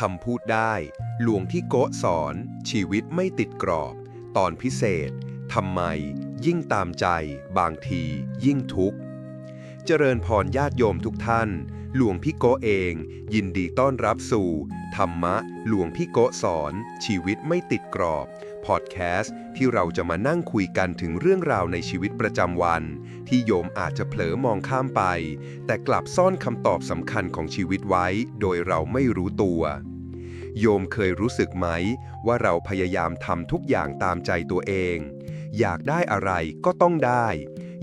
ทำพูดได้ หลวงที่โกะสอน ชีวิตไม่ติดกรอบ ตอนพิเศษ ทำไม ยิ่งตามใจ บางที ยิ่งทุกข์ เจริญพรญาติโยมทุกท่าน หลวงพี่โกะเอง ยินดีต้อนรับสู่ ธรรมะ หลวงพี่โกะสอน ชีวิตไม่ติดกรอบพอดแคสต์ที่เราจะมานั่งคุยกันถึงเรื่องราวในชีวิตประจำวัน ที่โยมอาจจะเผลอมองข้ามไป แต่กลับซ่อนคำตอบสำคัญของชีวิตไว้ โดยเราไม่รู้ตัว โยมเคยรู้สึกไหม ว่าเราพยายามทำทุกอย่างตามใจตัวเอง อยากได้อะไรก็ต้องได้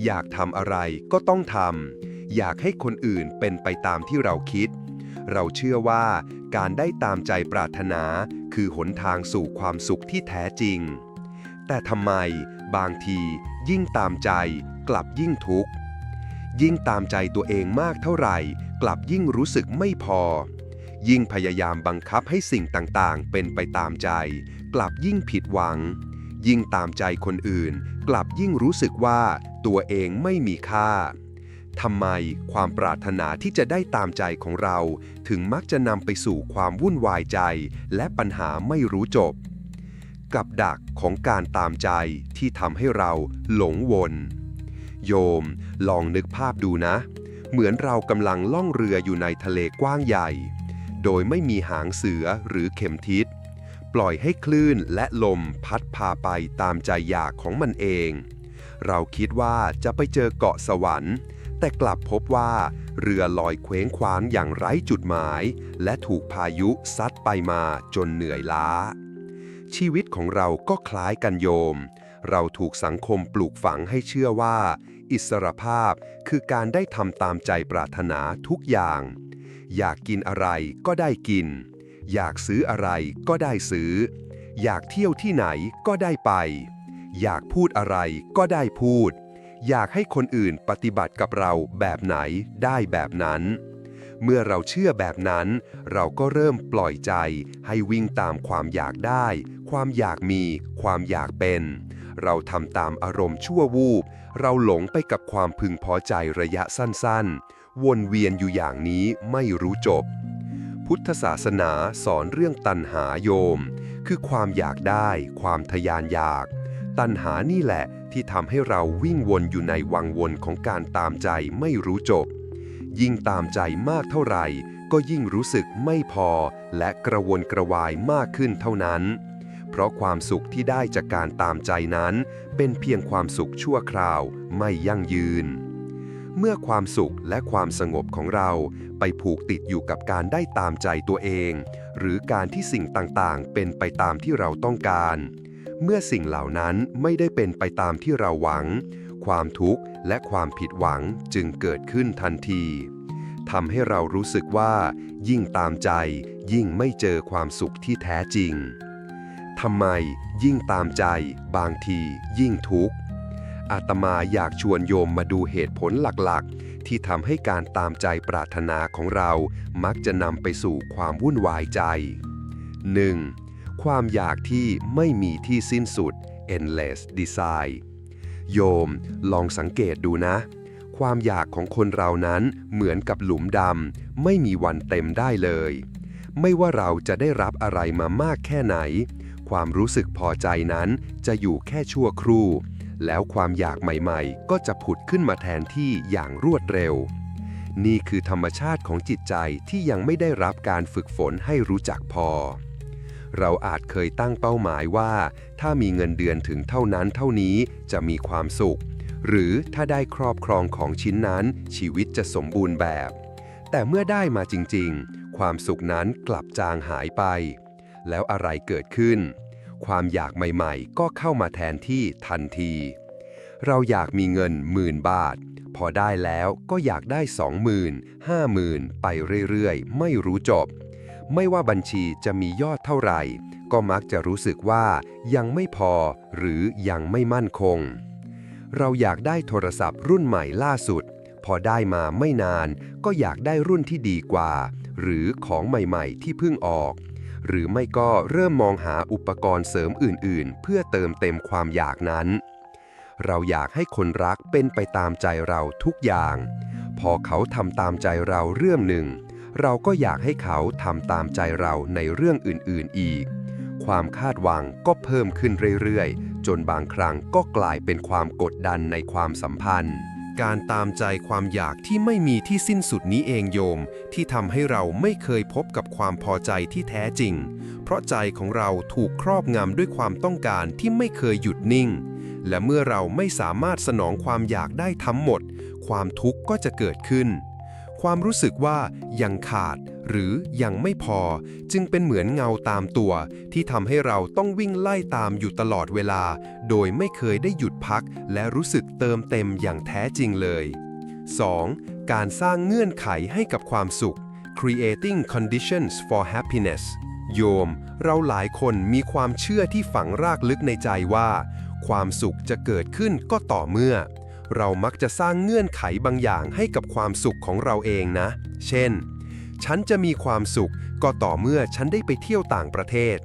อยากทำอะไรก็ต้องทำอยากให้คนอื่นเป็นไปตามที่เราคิด เราเชื่อว่าการได้ตามใจปรารถนา คือหนทางสู่ความสุขที่แท้จริง แต่ทำไมบางทียิ่งตามใจกลับยิ่งทุกข์ยิ่งตามใจตัวเองมากเท่าไหร่ กลับยิ่งรู้สึกไม่พอ ยิ่งพยายามบังคับให้สิ่งต่างๆ เป็นไปตามใจ กลับยิ่งผิดหวัง ยิ่งตามใจคนอื่น กลับยิ่งรู้สึกว่าตัวเองไม่มีค่าทำไมความปรารถนาที่จะได้ตามใจของเรา ถึงมักจะนำไปสู่ความวุ่นวายใจ และปัญหาไม่รู้จบ กับดักของการตามใจที่ทำให้เราหลงวน โยม ลองนึกภาพดูนะ เหมือนเรากำลังล่องเรืออยู่ในทะเลกว้างใหญ่ โดยไม่มีหางเสือหรือเข็มทิศ ปล่อยให้คลื่นและลมพัดพาไปตามใจอยากของมันเอง เราคิดว่าจะไปเจอเกาะสวรรค์ แต่กลับพบว่า เรือลอยเคว้งคว้างอย่างไร้จุดหมาย และถูกพายุซัดไปมาจนเหนื่อยล้า ชีวิตของเราก็คล้ายกันโยม เราถูกสังคมปลูกฝังให้เชื่อว่า อิสรภาพคือการได้ทำตามใจปรารถนาทุกอย่าง อยากกินอะไรก็ได้กิน อยากซื้ออะไรก็ได้ซื้อ อยากเที่ยวที่ไหนก็ได้ไป อยากพูดอะไรก็ได้พูด อยากให้คนอื่นปฏิบัติกับเราแบบไหนได้แบบนั้น เมื่อเราเชื่อแบบนั้น เราก็เริ่มปล่อยใจให้วิ่งตามความอยากได้ ความอยากมี ความอยากเป็น เราทำตามอารมณ์ชั่ววูบ เราหลงไปกับความพึงพอใจระยะสั้นๆ วนเวียนอยู่อย่างนี้ไม่รู้จบ พุทธศาสนาสอนเรื่องตัณหาโยม คือความอยากได้ ความทยานอยาก ตัณหานี่แหละที่ทำให้เราวิ่งวนอยู่ในวังวนของการตามใจไม่รู้จบ ยิ่งตามใจมากเท่าไหร่ ก็ยิ่งรู้สึกไม่พอ และกระวนกระวายมากขึ้นเท่านั้น เพราะความสุขที่ได้จากการตามใจนั้น เป็นเพียงความสุขชั่วคราวไม่ยั่งยืน เมื่อความสุขและความสงบของเราไปผูกติดอยู่กับการได้ตามใจตัวเอง หรือการที่สิ่งต่างๆ เป็นไปตามที่เราต้องการ เมื่อสิ่งเหล่านั้นไม่ได้เป็นไปตามที่เราหวัง ความทุกข์และความผิดหวังจึงเกิดขึ้นทันทีทำให้เรารู้สึกว่า ยิ่งตามใจ ยิ่งไม่เจอความสุขที่แท้จริงทำไมยิ่งตามใจ บางทียิ่งทุกข์ อาตมาอยากชวนโยมมาดูเหตุผลหลักๆ ที่ทำให้การตามใจปรารถนาของเรา มักจะนำไปสู่ความวุ่นวายใจ 1. ความอยากที่ไม่มีที่สิ้นสุด endless desire โยมลองสังเกตดูนะ ความอยากของคนเรานั้นเหมือนกับหลุมดำไม่มีวันเต็มได้เลย ไม่ว่าเราจะได้รับอะไรมามากแค่ไหน ความรู้สึกพอใจนั้นจะอยู่แค่ชั่วครู่ แล้วความอยากใหม่ๆ ก็จะผุดขึ้นมาแทนที่อย่างรวดเร็ว นี่คือธรรมชาติของจิตใจที่ยังไม่ได้รับการฝึกฝนให้รู้จักพอ เราอาจเคยตั้งเป้าหมายว่า ถ้ามีเงินเดือนถึงเท่านั้นเท่านี้จะมีความสุข หรือถ้าได้ครอบครองของชิ้นนั้น ชีวิตจะสมบูรณ์แบบ แต่เมื่อได้มาจริงๆ ความสุขนั้นกลับจางหายไป แล้วอะไรเกิดขึ้น ความอยากใหม่ๆ ก็เข้ามาแทนที่ทันที เราอยากมีเงินหมื่นบาท พอได้แล้วก็อยากได้สองหมื่นห้าหมื่นไปเรื่อยๆ ไม่รู้จบ ไม่ว่าบัญชีจะมียอดเท่าไหร่ ก็มักจะรู้สึกว่ายังไม่พอหรือยังไม่มั่นคง เราอยากได้โทรศัพท์รุ่นใหม่ล่าสุด พอได้มาไม่นาน ก็อยากได้รุ่นที่ดีกว่า หรือของใหม่ๆ ที่เพิ่งออก หรือไม่ก็เริ่มมองหาอุปกรณ์เสริมอื่น ๆ เพื่อเติมเต็มความอยากนั้น เราอยากให้คนรักเป็นไปตามใจเราทุกอย่าง พอเขาทำตามใจเราเรื่องหนึ่ง เราก็อยากให้เขาทำตามใจเราในเรื่องอื่น ๆ อีก ความคาดหวังก็เพิ่มขึ้นเรื่อย ๆ จนบางครั้งก็กลายเป็นความกดดันในความสัมพันธ์ การตามใจความอยากที่ไม่มีที่สิ้นสุดนี้เองโยม ที่ทำให้เราไม่เคยพบกับความพอใจที่แท้จริง เพราะใจของเราถูกครอบงำด้วยความต้องการที่ไม่เคยหยุดนิ่ง และเมื่อเราไม่สามารถสนองความอยากได้ทั้งหมด ความทุกข์ก็จะเกิดขึ้น ความรู้สึกว่ายังขาดหรือยังไม่พอ จึงเป็นเหมือนเงาตามตัว ที่ทำให้เราต้องวิ่งไล่ตามอยู่ตลอดเวลา โดยไม่เคยได้หยุดพัก และรู้สึกเติมเต็มอย่างแท้จริงเลย 2. การสร้างเงื่อนไขให้กับความสุข creating conditions for happiness โยม เราหลายคนมีความเชื่อที่ฝังรากลึกในใจว่า ความสุขจะเกิดขึ้นก็ต่อเมื่อ เรามักจะสร้างเงื่อนไขบางอย่างให้กับความสุขของเราเองนะ เช่น ฉันจะมีความสุขก็ต่อเมื่อฉันได้ไปเที่ยวต่างประเทศ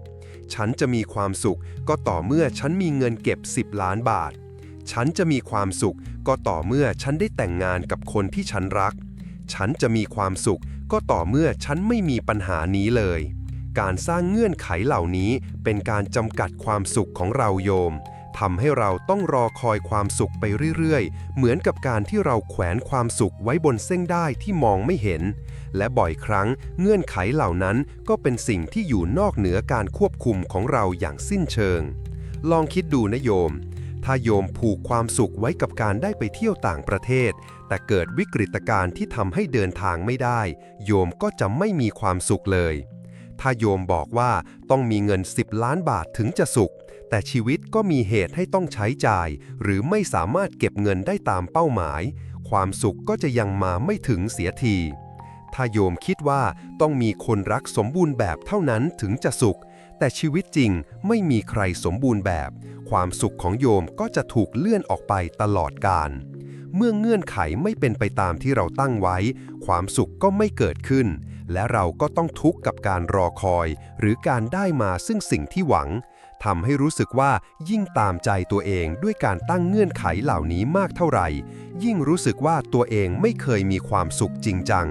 ฉันจะมีความสุขก็ต่อเมื่อฉันมีเงินเก็บ 10 ล้านบาท ฉันจะมีความสุขก็ต่อเมื่อฉันได้แต่งงานกับคนที่ฉันรัก ฉันจะมีความสุขก็ต่อเมื่อฉันไม่มีปัญหานี้เลย การสร้างเงื่อนไขเหล่านี้เป็นการจำกัดความสุขของเราโยม ทำให้เราต้องรอคอยความสุขไปเรื่อยๆ เหมือนกับการที่เราแขวนความสุขไว้บนเส้นได้ที่มองไม่เห็น และบ่อยครั้งเงื่อนไขเหล่านั้นก็เป็นสิ่งที่อยู่นอกเหนือการควบคุมของเราอย่างสิ้นเชิง ลองคิดดูนะโยม ถ้าโยมผูกความสุขไว้กับการได้ไปเที่ยวต่างประเทศ แต่เกิดวิกฤตการณ์ที่ทำให้เดินทางไม่ได้ โยมก็จะไม่มีความสุขเลย ถ้าโยมบอกว่าต้องมีเงิน 10 ล้านบาทถึงจะสุข แต่ชีวิตก็มีเหตุให้ต้องใช้จ่าย หรือไม่สามารถเก็บเงินได้ตามเป้าหมาย ความสุขก็จะยังมาไม่ถึงเสียที ถ้าโยมคิดว่าต้องมีคนรักสมบูรณ์แบบเท่านั้นถึงจะสุข แต่ชีวิตจริงไม่มีใครสมบูรณ์แบบ ความสุขของโยมก็จะถูกเลื่อนออกไปตลอดกาลเมื่อเงื่อนไขไม่เป็นไปตามที่เราตั้งไว้ ความสุขก็ไม่เกิดขึ้น และเราก็ต้องทุกข์กับการรอคอย หรือการได้มาซึ่งสิ่งที่หวัง ทำให้รู้สึกว่ายิ่งตามใจตัวเองด้วยการตั้งเงื่อนไขเหล่านี้มากเท่าไหร่ ยิ่งรู้สึกว่าตัวเองไม่เคยมีความสุขจริงจัง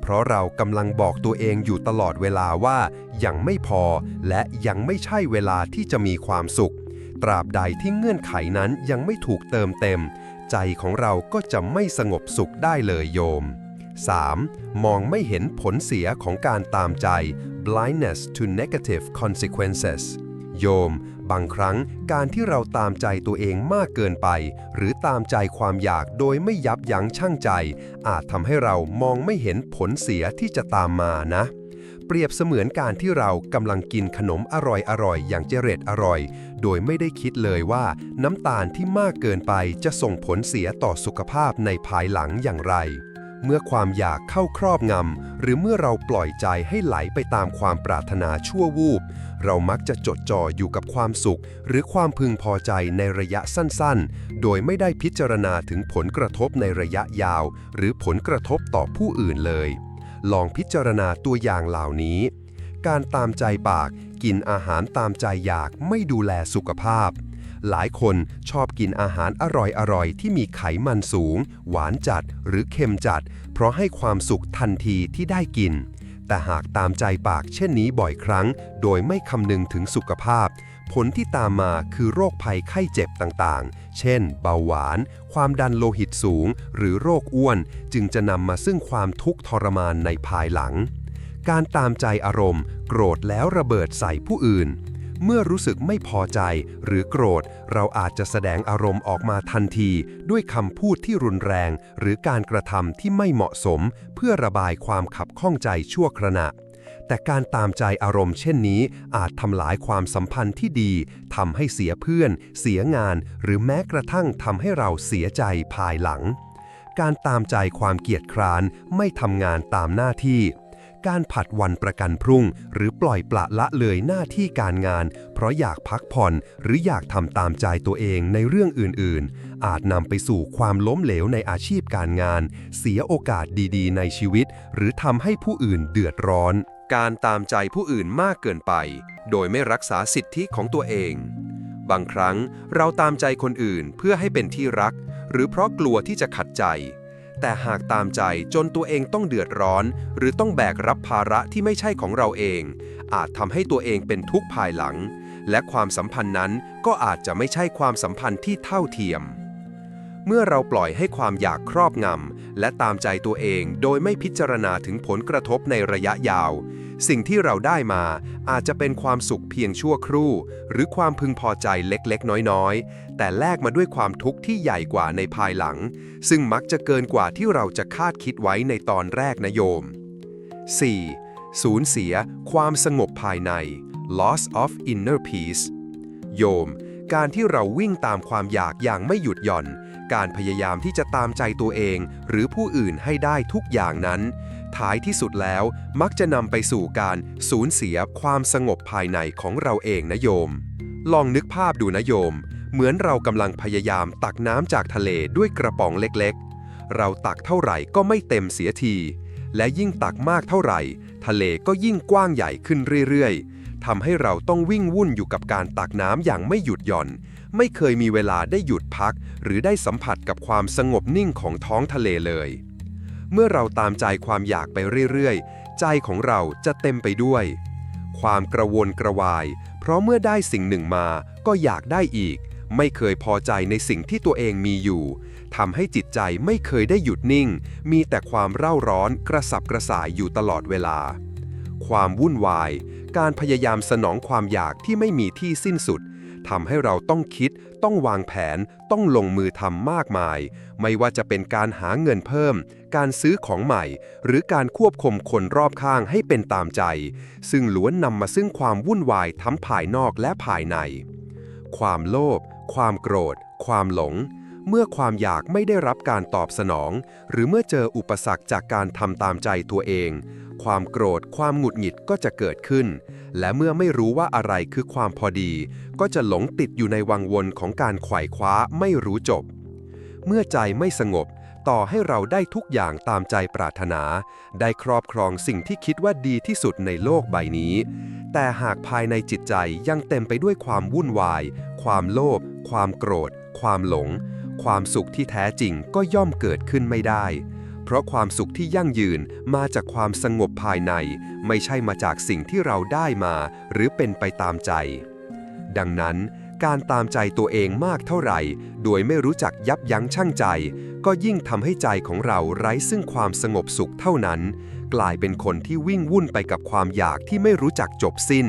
เพราะเรากำลังบอกตัวเองอยู่ตลอดเวลาว่ายังไม่พอ และยังไม่ใช่เวลาที่จะมีความสุข ตราบใดที่เงื่อนไขนั้นยังไม่ถูกเติมเต็ม ใจของเราก็จะไม่สงบสุขได้เลยโยม 3. มองไม่เห็นผลเสียของการตามใจ blindness to negative consequences โยม บางครั้งการที่เราตามใจตัวเองมากเกินไป หรือตามใจความอยากโดยไม่ยับยั้งชั่งใจ อาจทำให้เรามองไม่เห็นผลเสียที่จะตามมานะ เปรียบเสมือนการที่เรากำลังกินขนมอร่อยๆอย่างเจเร็ดอร่อย โดยไม่ได้คิดเลยว่าน้ำตาลที่มากเกินไปจะส่งผลเสียต่อสุขภาพในภายหลังอย่างไร เมื่อความอยากเข้าครอบงำ หรือเมื่อเราปล่อยใจให้ไหลไปตามความปรารถนาชั่ววูบ เรามักจะจดจ่ออยู่กับความสุข หรือความพึงพอใจในระยะสั้นๆ โดยไม่ได้พิจารณาถึงผลกระทบในระยะยาว หรือผลกระทบต่อผู้อื่นเลย ลองพิจารณาตัวอย่างเหล่านี้ การตามใจปาก กินอาหารตามใจอยากไม่ดูแลสุขภาพ หลายคนชอบกินอาหารอร่อยๆ ที่มีไขมันสูง หวานจัดหรือเค็มจัด เพราะให้ความสุขทันทีที่ได้กิน แต่หากตามใจปากเช่นนี้บ่อยครั้ง โดยไม่คำนึงถึงสุขภาพ ผลที่ตามมาคือโรคภัยไข้เจ็บต่างๆ เช่น เบาหวาน ความดันโลหิตสูง หรือโรคอ้วน จึงจะนำมาซึ่งความทุกข์ทรมานในภายหลัง การตามใจอารมณ์ โกรธแล้วระเบิดใส่ผู้อื่น เมื่อรู้สึกไม่พอใจหรือโกรธ เราอาจจะแสดงอารมณ์ออกมาทันที ด้วยคำพูดที่รุนแรง หรือการกระทำที่ไม่เหมาะสม เพื่อระบายความขับข้องใจชั่วขณะแต่การตามใจอารมณ์เช่นนี้ อาจทำลายความสัมพันธ์ที่ดีทำให้เสียเพื่อน เสียงาน หรือแม้กระทั่งทำให้เราเสียใจภายหลัง การตามใจความเกียจคร้านไม่ทำงานตามหน้าที่ การผัดวันประกันพรุ่ง หรือปล่อยปละละเลยหน้าที่การงาน เพราะอยากพักผ่อนหรืออยากทำตามใจตัวเองในเรื่องอื่นๆ อาจนำไปสู่ความล้มเหลวในอาชีพการงาน เสียโอกาสดีๆ ในชีวิต หรือทำให้ผู้อื่นเดือดร้อน การตามใจผู้อื่นมากเกินไป โดยไม่รักษาสิทธิของตัวเอง บางครั้งเราตามใจคนอื่นเพื่อให้เป็นที่รัก หรือเพราะกลัวที่จะขัดใจ แต่หากตามใจจนตัวเองต้องเดือดร้อน หรือต้องแบกรับภาระที่ไม่ใช่ของเราเอง อาจทำให้ตัวเองเป็นทุกข์ภายหลัง และความสัมพันธ์นั้นก็อาจจะไม่ใช่ความสัมพันธ์ที่เท่าเทียม เมื่อเราปล่อยให้ความอยากครอบงำและตามใจตัวเองโดยไม่พิจารณาถึงผลกระทบในระยะยาว สิ่งที่เราได้มาอาจจะเป็นความสุขเพียงชั่วครู่ หรือความพึงพอใจเล็กๆ น้อยๆ แต่แลกมาด้วยความทุกข์ที่ใหญ่กว่าในภายหลัง ซึ่งมักจะเกินกว่าที่เราจะคาดคิดไว้ในตอนแรกนะโยม 4. สูญเสียความสงบภายใน loss of inner peace โยม การที่เราวิ่งตามความอยากอย่างไม่หยุดหย่อน การพยายามที่จะตามใจตัวเอง หรือผู้อื่นให้ได้ทุกอย่างนั้น ท้ายที่สุดแล้วมักจะนำไปสู่การสูญเสียความสงบภายในของเราเองนะโยม ลองนึกภาพดูนะโยม เหมือนเรากำลังพยายามตักน้ำจากทะเลด้วยกระป๋องเล็กๆ เราตักเท่าไหร่ก็ไม่เต็มเสียที และยิ่งตักมากเท่าไหร่ ทะเลก็ยิ่งกว้างใหญ่ขึ้นเรื่อยๆทำให้เราต้องวิ่งวุ่นอยู่กับการตักน้ำอย่างไม่หยุดหย่อน ไม่เคยมีเวลาได้หยุดพัก หรือได้สัมผัสกับความสงบนิ่งของท้องทะเลเลย เมื่อเราตามใจความอยากไปเรื่อยๆ ใจของเราจะเต็มไปด้วย ความกระวนกระวาย เพราะเมื่อได้สิ่งหนึ่งมาก็อยากได้อีก ไม่เคยพอใจในสิ่งที่ตัวเองมีอยู่ทำให้จิตใจไม่เคยได้หยุดนิ่ง มีแต่ความเร่าร้อนกระสับกระส่ายอยู่ตลอดเวลา ความวุ่นวาย การพยายามสนองความอยากที่ไม่มีที่สิ้นสุดทำให้เราต้องคิด ต้องวางแผน ต้องลงมือทำมากมาย ไม่ว่าจะเป็นการหาเงินเพิ่ม การซื้อของใหม่ หรือการควบคุมคนรอบข้างให้เป็นตามใจ ซึ่งล้วนนำมาซึ่งความวุ่นวายทั้งภายนอกและภายใน ความโลภ ความโกรธ ความหลง เมื่อความอยากไม่ได้รับการตอบสนอง หรือเมื่อเจออุปสรรคจากการทำตามใจตัวเอง ความโกรธ ความหงุดหงิดก็จะเกิดขึ้น และเมื่อไม่รู้ว่าอะไรคือความพอดี ก็จะหลงติดอยู่ในวังวนของการไขว่คว้าไม่รู้จบ เมื่อใจไม่สงบ ต่อให้เราได้ทุกอย่างตามใจปรารถนา ได้ครอบครองสิ่งที่คิดว่าดีที่สุดในโลกใบนี้ แต่หากภายในจิตใจยังเต็มไปด้วยความวุ่นวาย ความโลภ ความโกรธ ความหลง ความสุขที่แท้จริงก็ย่อมเกิดขึ้นไม่ได้ เพราะความสุขที่ยั่งยืนมาจากความสงบภายใน ไม่ใช่มาจากสิ่งที่เราได้มา หรือเป็นไปตามใจ ดังนั้น การตามใจตัวเองมากเท่าไหร่ โดยไม่รู้จักยับยั้งชั่งใจ ก็ยิ่งทำให้ใจของเราไร้ซึ่งความสงบสุขเท่านั้น กลายเป็นคนที่วิ่งวุ่นไปกับความอยากที่ไม่รู้จักจบสิ้น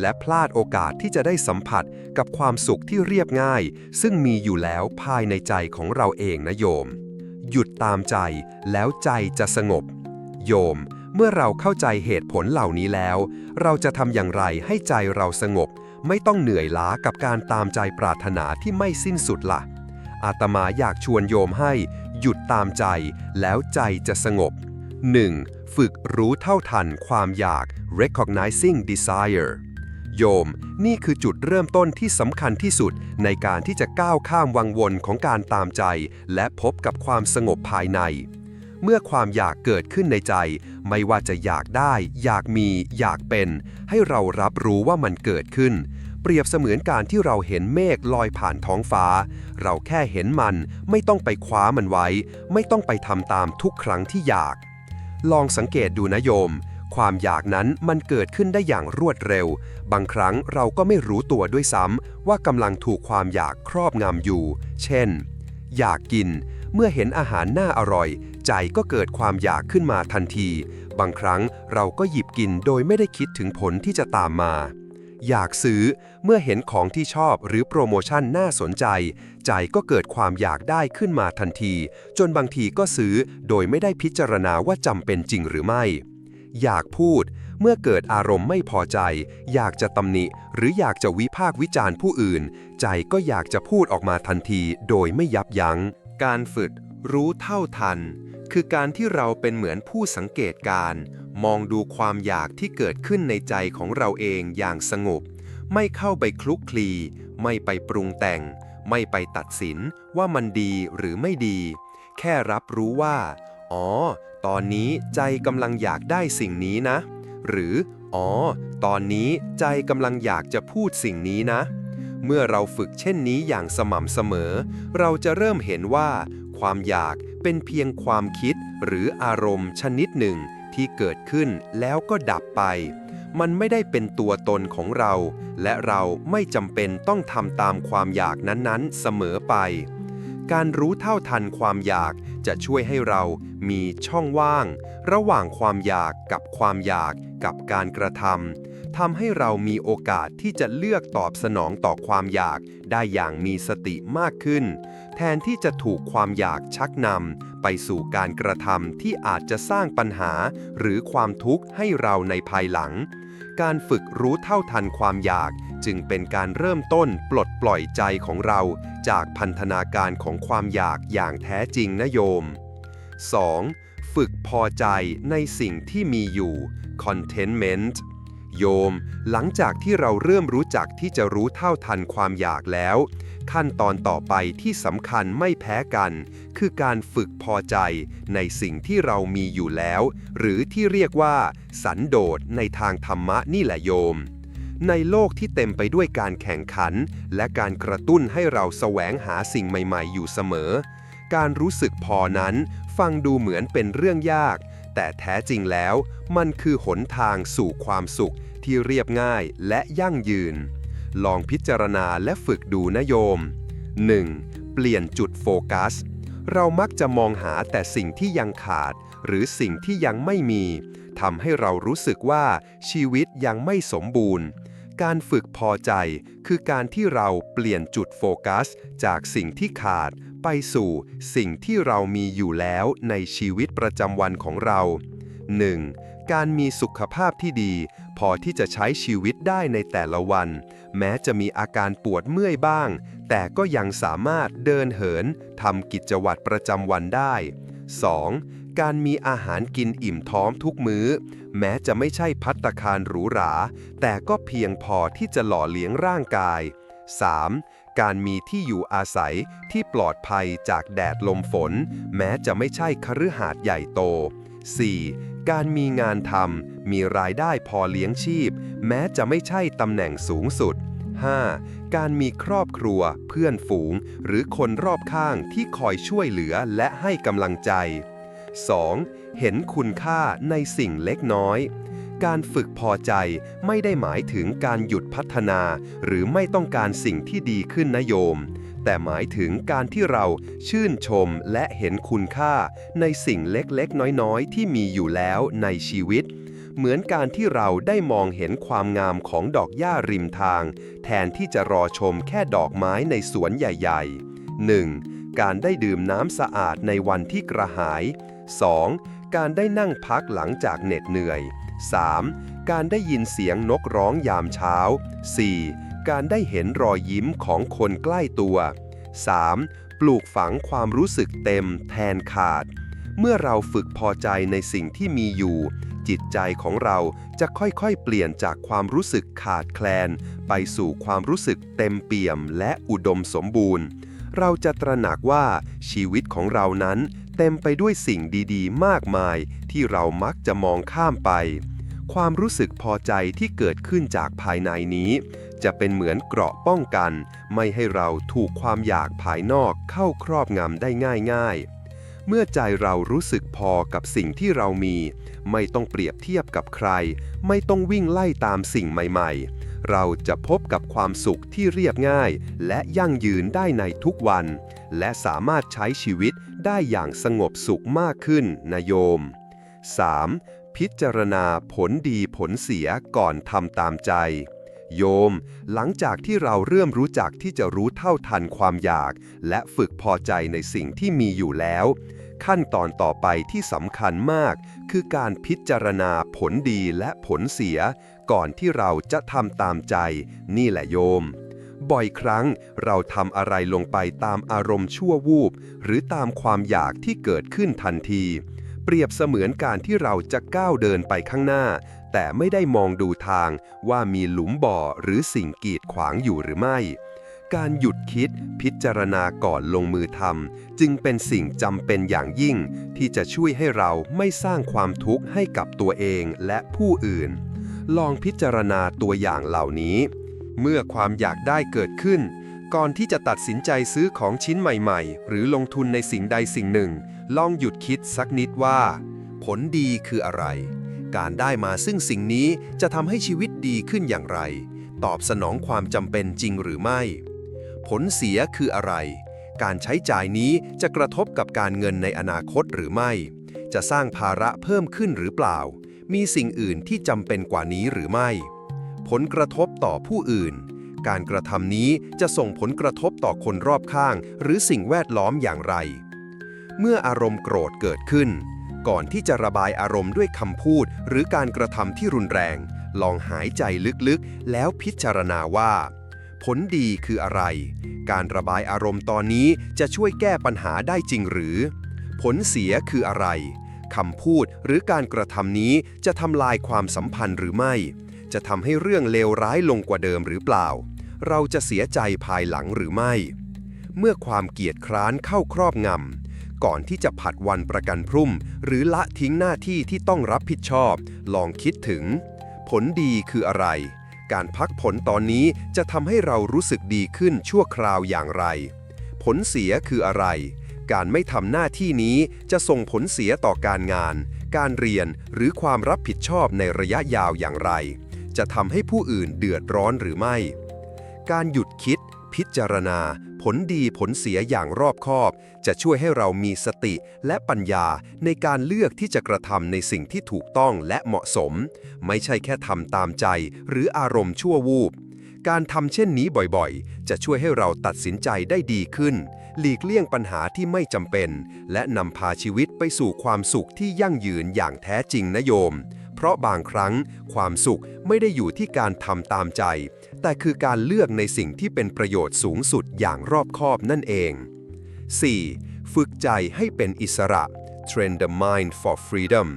และพลาดโอกาสที่จะได้สัมผัสกับความสุขที่เรียบง่าย ซึ่งมีอยู่แล้วภายในใจของเราเองนะโยม หยุดตามใจแล้วใจจะสงบ โยม เมื่อเราเข้าใจเหตุผลเหล่านี้แล้ว เราจะทำอย่างไรให้ใจเราสงบ ไม่ต้องเหนื่อยล้ากับการตามใจปรารถนาที่ไม่สิ้นสุดละ่ะ อาตมาอยากชวนโยมให้ หยุดตามใจแล้วใจจะสงบ 1. ฝึกรู้เท่าทันความอยาก recognizing desire โยม นี่คือจุดเริ่มต้นที่สำคัญที่สุดในการที่จะก้าวข้ามวังวนของการตามใจ และพบกับความสงบภายใน เมื่อความอยากเกิดขึ้นในใจ ไม่ว่าจะอยากได้ อยากมี อยากเป็น ให้เรารับรู้ว่ามันเกิดขึ้น เปรียบเสมือนการที่เราเห็นเมฆลอยผ่านท้องฟ้า เราแค่เห็นมัน ไม่ต้องไปคว้ามันไว้ ไม่ต้องไปทำตามทุกครั้งที่อยาก ลองสังเกตดูนะโยม ความอยากนั้นมันเกิดขึ้นได้อย่างรวดเร็ว บางครั้งเราก็ไม่รู้ตัวด้วยซ้ำว่ากำลังถูกความอยากครอบงำอยู่ เช่น อยากกิน เมื่อเห็นอาหารน่าอร่อย ใจก็เกิดความอยากขึ้นมาทันที บางครั้งเราก็หยิบกินโดยไม่ได้คิดถึงผลที่จะตามมา อยากซื้อเมื่อเห็นของที่ชอบหรือโปรโมชั่นน่าสนใจ ใจก็เกิดความอยากได้ขึ้นมาทันที จนบางทีก็ซื้อโดยไม่ได้พิจารณาว่าจำเป็นจริงหรือไม่ อยากพูดเมื่อเกิดอารมณ์ไม่พอใจ อยากจะตำหนิ หรืออยากจะวิพากษ์วิจารณ์ผู้อื่น ใจก็อยากจะพูดออกมาทันทีโดยไม่ยับยัง้ง การฝึกรู้เท่าทัน คือการที่เราเป็นเหมือนผู้สังเกตการ มองดูความอยากที่เกิดขึ้นในใจของเราเองอย่างสงบ ไม่เข้าไปคลุกคลี ไม่ไปปรุงแต่ง ไม่ไปตัดสินว่ามันดีหรือไม่ดี แค่รับรู้ว่า อ๋อ ตอนนี้ใจกำลังอยากได้สิ่งนี้นะ หรือ อ๋อ ตอนนี้ใจกำลังอยากจะพูดสิ่งนี้นะ เมื่อเราฝึกเช่นนี้อย่างสม่ำเสมอ เราจะเริ่มเห็นว่า ความอยากเป็นเพียงความคิดหรืออารมณ์ชนิดหนึ่งที่เกิดขึ้นแล้วก็ดับไป มันไม่ได้เป็นตัวตนของเรา และเราไม่จำเป็นต้องทำตามความอยากนั้นๆ เสมอไป การรู้เท่าทันความอยากจะช่วยให้เรามีช่องว่าง ระหว่างความอยากกับความอยากกับการกระทำ ทำให้เรามีโอกาสที่จะเลือกตอบสนองต่อความอยากได้อย่างมีสติมากขึ้น แทนที่จะถูกความอยากชักนำไปสู่การกระทำที่อาจจะสร้างปัญหาหรือความทุกข์ให้เราในภายหลัง การฝึกรู้เท่าทันความอยากจึงเป็นการเริ่มต้นปลดปล่อยใจของเรา จากพันธนาการของความอยากอย่างแท้จริงนะโยม 2. ฝึกพอใจในสิ่งที่มีอยู่ contentment โยม หลังจากที่เราเริ่มรู้จักที่จะรู้เท่าทันความอยากแล้ว ขั้นตอนต่อไปที่สำคัญไม่แพ้กัน คือการฝึกพอใจในสิ่งที่เรามีอยู่แล้ว หรือที่เรียกว่า สันโดษในทางธรรมะนี่แหละโยมในโลกที่เต็มไปด้วยการแข่งขัน และการกระตุ้นให้เราแสวงหาสิ่งใหม่ ๆ อยู่เสมอ การรู้สึกพอนั้น ฟังดูเหมือนเป็นเรื่องยาก แต่แท้จริงแล้ว มันคือหนทางสู่ความสุขที่เรียบง่ายและยั่งยืน ลองพิจารณาและฝึกดูนะโยม 1. เปลี่ยนจุดโฟกัส เรามักจะมองหาแต่สิ่งที่ยังขาด หรือสิ่งที่ยังไม่มีทำให้เรารู้สึกว่าชีวิตยังไม่สมบูรณ์ การฝึกพอใจคือการที่เราเปลี่ยนจุดโฟกัส จากสิ่งที่ขาด ไปสู่สิ่งที่เรามีอยู่แล้วในชีวิตประจำวันของเรา 1. การมีสุขภาพที่ดี พอที่จะใช้ชีวิตได้ในแต่ละวัน แม้จะมีอาการปวดเมื่อยบ้าง แต่ก็ยังสามารถเดินเหินทำกิจวัตรประจำวันได้ 2. การมีอาหารกินอิ่มท้องทุกมื้อ แม้จะไม่ใช่พัตตคารหรูหรา แต่ก็เพียงพอที่จะหล่อเลี้ยงร่างกาย 3. การมีที่อยู่อาศัยที่ปลอดภัยจากแดดลมฝน แม้จะไม่ใช่คฤหาสน์ใหญ่โต 4. การมีงานทำมีรายได้พอเลี้ยงชีพ แม้จะไม่ใช่ตำแหน่งสูงสุด 5. การมีครอบครัว เพื่อนฝูง หรือคนรอบข้างที่คอยช่วยเหลือและให้กำลังใจ 2. เห็นคุณค่าในสิ่งเล็กน้อย การฝึกพอใจไม่ได้หมายถึงการหยุดพัฒนา หรือไม่ต้องการสิ่งที่ดีขึ้นนะโยม แต่หมายถึงการที่เราชื่นชมและเห็นคุณค่า ในสิ่งเล็กๆ น้อยๆ ที่มีอยู่แล้วในชีวิต เหมือนการที่เราได้มองเห็นความงามของดอกหญ้าริมทาง แทนที่จะรอชมแค่ดอกไม้ในสวนใหญ่ๆ 1. การได้ดื่มน้ำสะอาดในวันที่กระหาย 2. การได้นั่งพักหลังจากเหน็ดเหนื่อย 3. การได้ยินเสียงนกร้องยามเช้า 4. การได้เห็นรอยยิ้มของคนใกล้ตัว 3. ปลูกฝังความรู้สึกเต็มแทนขาด เมื่อเราฝึกพอใจในสิ่งที่มีอยู่ จิตใจของเราจะค่อยๆ เปลี่ยนจากความรู้สึกขาดแคลน ไปสู่ความรู้สึกเต็มเปี่ยมและอุดมสมบูรณ์ เราจะตระหนักว่าชีวิตของเรานั้นเต็มไปด้วยสิ่งดีๆ มากมาย ที่เรามักจะมองข้ามไป ความรู้สึกพอใจที่เกิดขึ้นจากภายในนี้ จะเป็นเหมือนเกราะป้องกัน ไม่ให้เราถูกความอยากภายนอกเข้าครอบงำได้ง่าย ๆเมื่อใจเรารู้สึกพอกับสิ่งที่เรามี ไม่ต้องเปรียบเทียบกับใคร ไม่ต้องวิ่งไล่ตามสิ่งใหม่ๆ เราจะพบกับความสุขที่เรียบง่าย และยั่งยืนได้ในทุกวัน และสามารถใช้ชีวิตได้อย่างสงบสุขมากขึ้นนะโยม 3. พิจารณาผลดีผลเสียก่อนทำตามใจ โยม หลังจากที่เราเริ่มรู้จักที่จะรู้เท่าทันความอยาก และฝึกพอใจในสิ่งที่มีอยู่แล้ว ขั้นตอนต่อไปที่สำคัญมาก คือการพิจารณาผลดีและผลเสีย ก่อนที่เราจะทำตามใจ นี่แหละโยมบ่อยครั้งเราทำอะไรลงไปตามอารมณ์ชั่ววูบ หรือตามความอยากที่เกิดขึ้นทันที เปรียบเสมือนการที่เราจะก้าวเดินไปข้างหน้า แต่ไม่ได้มองดูทางว่ามีหลุมบ่อหรือสิ่งกีดขวางอยู่หรือไม่ การหยุดคิดพิจารณาก่อนลงมือทำจึงเป็นสิ่งจำเป็นอย่างยิ่ง ที่จะช่วยให้เราไม่สร้างความทุกข์ให้กับตัวเองและผู้อื่น ลองพิจารณาตัวอย่างเหล่านี้ เมื่อความอยากได้เกิดขึ้น ก่อนที่จะตัดสินใจซื้อของชิ้นใหม่ ๆ หรือลงทุนในสิ่งใดสิ่งหนึ่ง ลองหยุดคิดสักนิดว่า ผลดีคืออะไร การได้มาซึ่งสิ่งนี้จะทำให้ชีวิตดีขึ้นอย่างไร ตอบสนองความจำเป็นจริงหรือไม่ ผลเสียคืออะไร การใช้จ่ายนี้จะกระทบกับการเงินในอนาคตหรือไม่ จะสร้างภาระเพิ่มขึ้นหรือเปล่า มีสิ่งอื่นที่จำเป็นกว่านี้หรือไม่ ผลกระทบต่อผู้อื่นการกระทำนี้จะส่งผลกระทบต่อคนรอบข้าง หรือสิ่งแวดล้อมอย่างไร เมื่ออารมณ์โกรธเกิดขึ้น ก่อนที่จะระบายอารมณ์ด้วยคำพูด หรือการกระทำที่รุนแรง ลองหายใจลึกๆ แล้วพิจารณาว่า ผลดีคืออะไร การระบายอารมณ์ตอนนี้จะช่วยแก้ปัญหาได้จริงหรือ ผลเสียคืออะไรคำพูดหรือการกระทำนี้จะทำลายความสัมพันธ์หรือไม่ จะทำให้เรื่องเลวร้ายลงกว่าเดิมหรือเปล่า เราจะเสียใจภายหลังหรือไม่ เมื่อความเกียจคร้านเข้าครอบงำ ก่อนที่จะผัดวันประกันพรุ่มหรือละทิ้งหน้าที่ที่ต้องรับผิดชอบ ลองคิดถึง ผลดีคืออะไร การพักผลตอนนี้จะทำให้เรารู้สึกดีขึ้นชั่วคราวอย่างไร ผลเสียคืออะไร การไม่ทำหน้าที่นี้จะส่งผลเสียต่อการงาน การเรียนหรือความรับผิดชอบในระยะยาวอย่างไร จะทำให้ผู้อื่นเดือดร้อนหรือไม่ การหยุดคิดพิจารณา ผลดีผลเสียอย่างรอบคอบ จะช่วยให้เรามีสติและปัญญาในการเลือกที่จะกระทำในสิ่งที่ถูกต้องและเหมาะสม ไม่ใช่แค่ทำตามใจ หรืออารมณ์ชั่ววูบ การทำเช่นนี้บ่อยๆ จะช่วยให้เราตัดสินใจได้ดีขึ้น หลีกเลี่ยงปัญหาที่ไม่จำเป็น และนำพาชีวิตไปสู่ความสุขที่ยั่งยืนอย่างแท้จริงนะโยม เพราะบางครั้ง ความสุขไม่ได้อยู่ที่การทำตามใจ แต่คือการเลือกในสิ่งที่เป็นประโยชน์สูงสุดอย่างรอบคอบนั่นเอง 4. ฝึกใจให้เป็นอิสระ Train the mind for freedom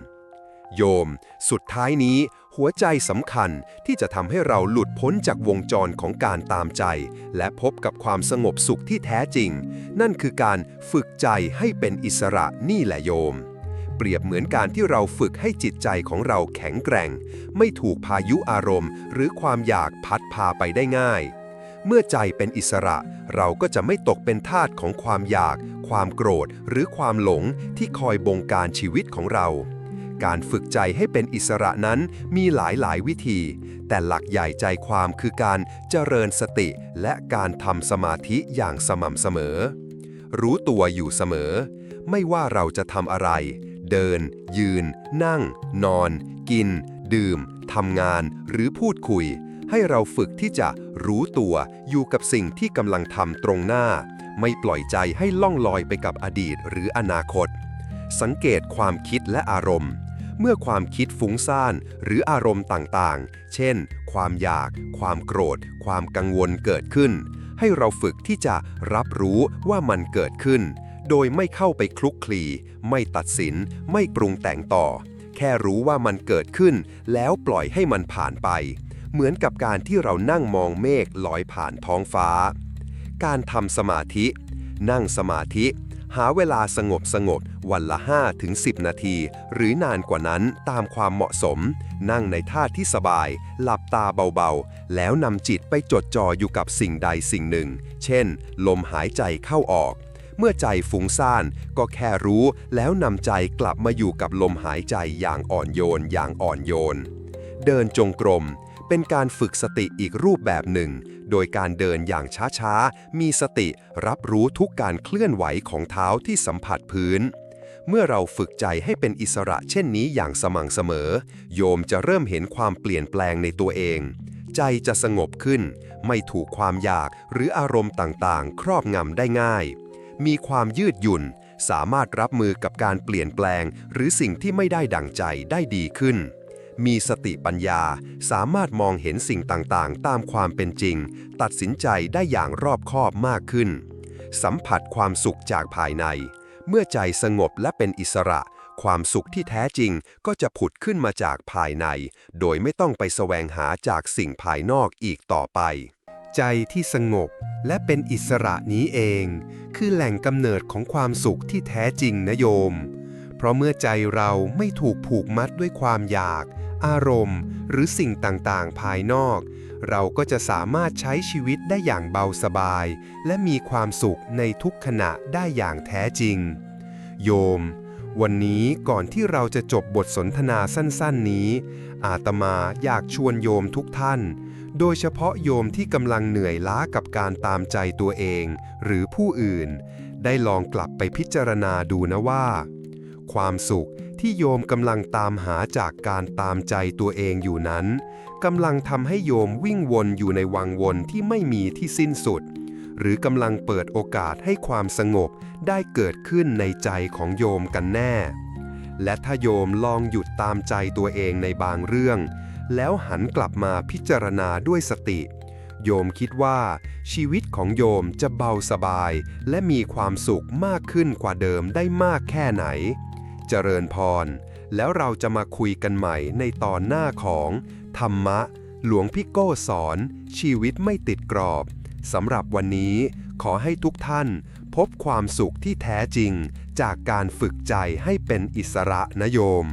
โยม สุดท้ายนี้หัวใจสำคัญที่จะทำให้เราหลุดพ้นจากวงจรของการตามใจ และพบกับความสงบสุขที่แท้จริง นั่นคือการฝึกใจให้เป็นอิสระนี่แหละโยม เปรียบเหมือนการที่เราฝึกให้จิตใจของเราแข็งแกร่ง ไม่ถูกพายุอารมณ์ หรือความอยากพัดพาไปได้ง่าย เมื่อใจเป็นอิสระ เราก็จะไม่ตกเป็นทาสของความอยาก ความโกรธ หรือความหลงที่คอยบงการชีวิตของเรา การฝึกใจให้เป็นอิสระนั้นมีหลายหลายวิธี แต่หลักใหญ่ใจความคือการเจริญสติและการทำสมาธิอย่างสม่ำเสมอ รู้ตัวอยู่เสมอไม่ว่าเราจะทำอะไร เดิน ยืน นั่ง นอน กิน ดื่มทำงาน หรือพูดคุย ให้เราฝึกที่จะรู้ตัวอยู่กับสิ่งที่กำลังทำตรงหน้า ไม่ปล่อยใจให้ล่องลอยไปกับอดีตหรืออนาคต สังเกตความคิดและอารมณ์ เมื่อความคิดฟุ้งซ่านหรืออารมณ์ต่างๆ เช่น ความอยาก ความโกรธ ความกังวลเกิดขึ้น ให้เราฝึกที่จะรับรู้ว่ามันเกิดขึ้น โดยไม่เข้าไปคลุกคลี ไม่ตัดสิน ไม่ปรุงแต่งต่อ แค่รู้ว่ามันเกิดขึ้น แล้วปล่อยให้มันผ่านไป เหมือนกับการที่เรานั่งมองเมฆลอยผ่านท้องฟ้า การทำสมาธิ นั่งสมาธิ หาเวลาสงบสงบวันละ5ถึง10 นาที หรือนานกว่านั้นตามความเหมาะสม นั่งในท่าที่สบาย หลับตาเบาๆ แล้วนำจิตไปจดจ่ออยู่กับสิ่งใดสิ่งหนึ่ง เช่น ลมหายใจเข้าออก เมื่อใจฟุ้งซ่าน ก็แค่รู้แล้วนำใจกลับมาอยู่กับลมหายใจอย่างอ่อนโยนอย่างอ่อนโยน เดินจงกรมเป็นการฝึกสติอีกรูปแบบหนึ่ง โดยการเดินอย่างช้าๆ มีสติรับรู้ทุกการเคลื่อนไหวของเท้าที่สัมผัสพื้น เมื่อเราฝึกใจให้เป็นอิสระเช่นนี้อย่างสม่ำเสมอ โยมจะเริ่มเห็นความเปลี่ยนแปลงในตัวเอง ใจจะสงบขึ้น ไม่ถูกความอยากหรืออารมณ์ต่างๆ ครอบงำได้ง่าย มีความยืดหยุ่น สามารถรับมือกับการเปลี่ยนแปลง หรือสิ่งที่ไม่ได้ดั่งใจได้ดีขึ้น มีสติปัญญา สามารถมองเห็นสิ่งต่างๆ ตามความเป็นจริง ตัดสินใจได้อย่างรอบคอบมากขึ้น สัมผัสความสุขจากภายใน เมื่อใจสงบและเป็นอิสระความสุขที่แท้จริงก็จะผุดขึ้นมาจากภายใน โดยไม่ต้องไปแสวงหาจากสิ่งภายนอกอีกต่อไป ใจที่สงบและเป็นอิสระนี้เอง คือแหล่งกำเนิดของความสุขที่แท้จริงนะโยม เพราะเมื่อใจเราไม่ถูกผูกมัดด้วยความอยาก อารมณ์ หรือสิ่งต่างๆ ภายนอก เราก็จะสามารถใช้ชีวิตได้อย่างเบาสบาย และมีความสุขในทุกขณะได้อย่างแท้จริง โยมวันนี้ก่อนที่เราจะจบบทสนทนาสั้น ๆ นี้ อาตมาอยากชวนโยมทุกท่าน โดยเฉพาะโยมที่กำลังเหนื่อยล้ากับการตามใจตัวเอง หรือผู้อื่น ได้ลองกลับไปพิจารณาดูนะว่า ความสุขที่โยมกำลังตามหาจากการตามใจตัวเองอยู่นั้นกำลังทำให้โยมวิ่งวนอยู่ในวังวนที่ไม่มีที่สิ้นสุด หรือกำลังเปิดโอกาสให้ความสงบได้เกิดขึ้นในใจของโยมกันแน่ และถ้าโยมลองหยุดตามใจตัวเองในบางเรื่อง แล้วหันกลับมาพิจารณาด้วยสติ โยมคิดว่า ชีวิตของโยมจะเบาสบาย และมีความสุขมากขึ้นกว่าเดิมได้มากแค่ไหน เจริญพร แล้วเราจะมาคุยกันใหม่ในตอนหน้าของ ธรรมะ หลวงพี่โก้สอน ชีวิตไม่ติดกรอบสำหรับวันนี้ขอให้ทุกท่านพบความสุขที่แท้จริงจากการฝึกใจให้เป็นอิสระนะโยม